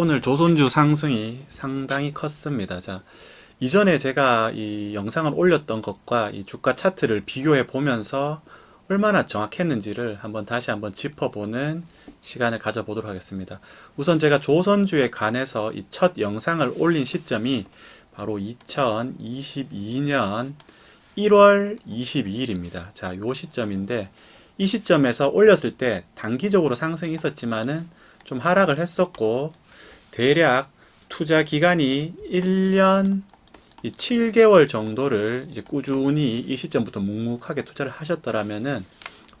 오늘 조선주 상승이 상당히 컸습니다. 자, 이전에 제가 이 영상을 올렸던 것과 이 주가 차트를 비교해 보면서 얼마나 정확했는지를 한번 다시 한번 짚어보는 시간을 가져보도록 하겠습니다. 우선 제가 조선주에 관해서 이 첫 영상을 올린 시점이 바로 2022년 1월 22일입니다. 자, 요 시점인데 이 시점에서 올렸을 때 단기적으로 상승이 있었지만은 좀 하락을 했었고 대략 투자 기간이 1년 이 7개월 정도를 이제 꾸준히 이 시점부터 묵묵하게 투자를 하셨더라면은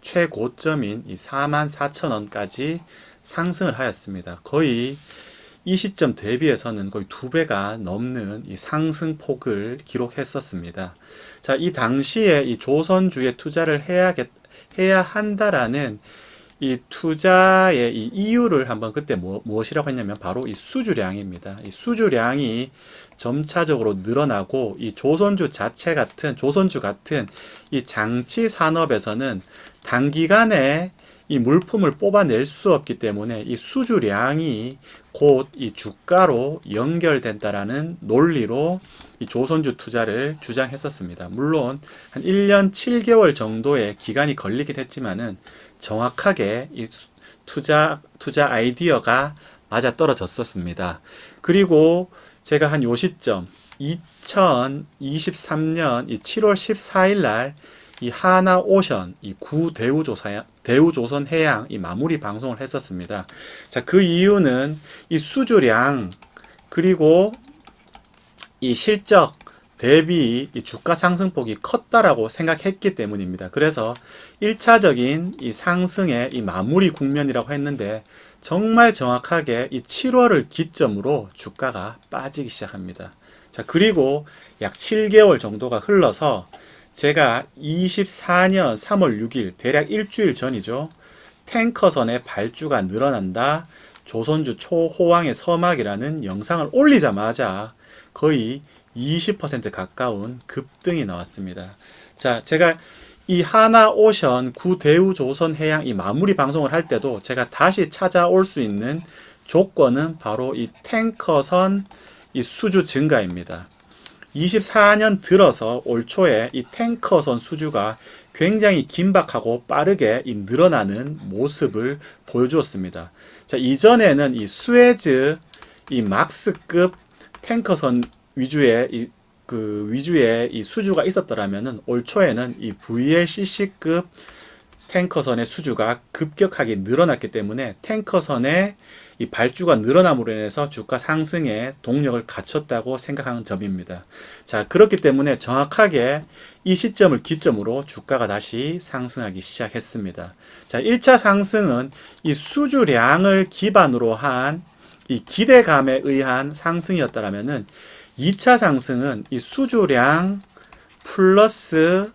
최고점인 이 4만 4천 원까지 상승을 하였습니다. 거의 이 시점 대비해서는 거의 두 배가 넘는 이 상승폭을 기록했었습니다. 자, 이 당시에 이 조선주에 투자를 해야겠, 해야 한다라는 이 투자의 이 이유를 한번 그때 뭐, 무엇이라고 했냐면 바로 이 수주량입니다. 이 수주량이 점차적으로 늘어나고 이 조선주 자체 같은 조선주 같은 이 장치 산업에서는 단기간에 이 물품을 뽑아낼 수 없기 때문에 이 수주량이 곧 이 주가로 연결된다라는 논리로 이 조선주 투자를 주장했었습니다. 물론 한 1년 7개월 정도의 기간이 걸리긴 했지만은 정확하게 이 수- 투자 투자 아이디어가 맞아 떨어졌었습니다. 그리고 제가 한 요 시점 2023년 이 7월 14일 날 이 하나 오션 이 구 대우조사 대우조선 해양 이 마무리 방송을 했었습니다. 자, 그 이유는 이 수주량 그리고 이 실적 대비 이 주가 상승폭이 컸다라고 생각했기 때문입니다. 그래서 1차적인 이 상승의 이 마무리 국면이라고 했는데 정말 정확하게 이 7월을 기점으로 주가가 빠지기 시작합니다. 자, 그리고 약 7개월 정도가 흘러서 제가 24년 3월 6일 대략 일주일 전이죠. 탱커선의 발주가 늘어난다. 조선주 초호황의 서막이라는 영상을 올리자마자 거의 20% 가까운 급등이 나왔습니다. 자, 제가 이 하나 오션 구 대우 조선 해양 이 마무리 방송을 할 때도 제가 다시 찾아올 수 있는 조건은 바로 이 탱커선 이 수주 증가입니다. 24년 들어서 올 초에 이 탱커선 수주가 굉장히 긴박하고 빠르게 이 늘어나는 모습을 보여주었습니다. 자, 이전에는 이 스웨즈 이 막스급 탱커선 위주의 이, 그 위주의 이 수주가 있었더라면은 올 초에는 이 VLCC급 탱커선의 수주가 급격하게 늘어났기 때문에 탱커선의 이 발주가 늘어남으로 인해서 주가 상승에 동력을 갖췄다고 생각하는 점입니다. 자, 그렇기 때문에 정확하게 이 시점을 기점으로 주가가 다시 상승하기 시작했습니다. 자, 1차 상승은 이 수주량을 기반으로 한 이 기대감에 의한 상승이었다라면은 2차 상승은 이 수주량 플러스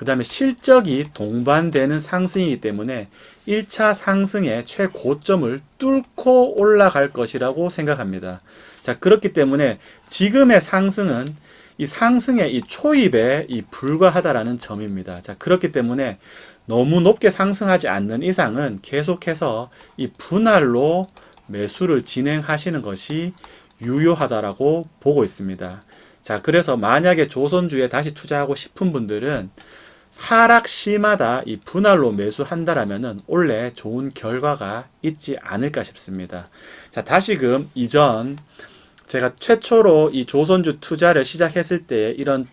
그 다음에 실적이 동반되는 상승이기 때문에 1차 상승의 최고점을 뚫고 올라갈 것이라고 생각합니다. 자, 그렇기 때문에 지금의 상승은 이 상승의 이 초입에 이 불과하다라는 점입니다. 자, 그렇기 때문에 너무 높게 상승하지 않는 이상은 계속해서 이 분할로 매수를 진행하시는 것이 유효하다라고 보고 있습니다. 자, 그래서 만약에 조선주에 다시 투자하고 싶은 분들은 하락 시마다 이 분할로 매수한다라면은 원래 좋은 결과가 있지 않을까 싶습니다. 자, 다시금 이전 제가 최초로 이 조선주 투자를 시작했을 때 이런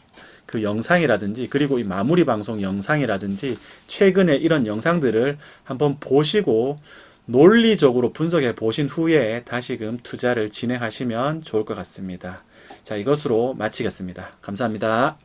그 영상이라든지 그리고 이 마무리 방송 영상이라든지 최근에 이런 영상들을 한번 보시고 논리적으로 분석해 보신 후에 다시금 투자를 진행하시면 좋을 것 같습니다. 자, 이것으로 마치겠습니다. 감사합니다.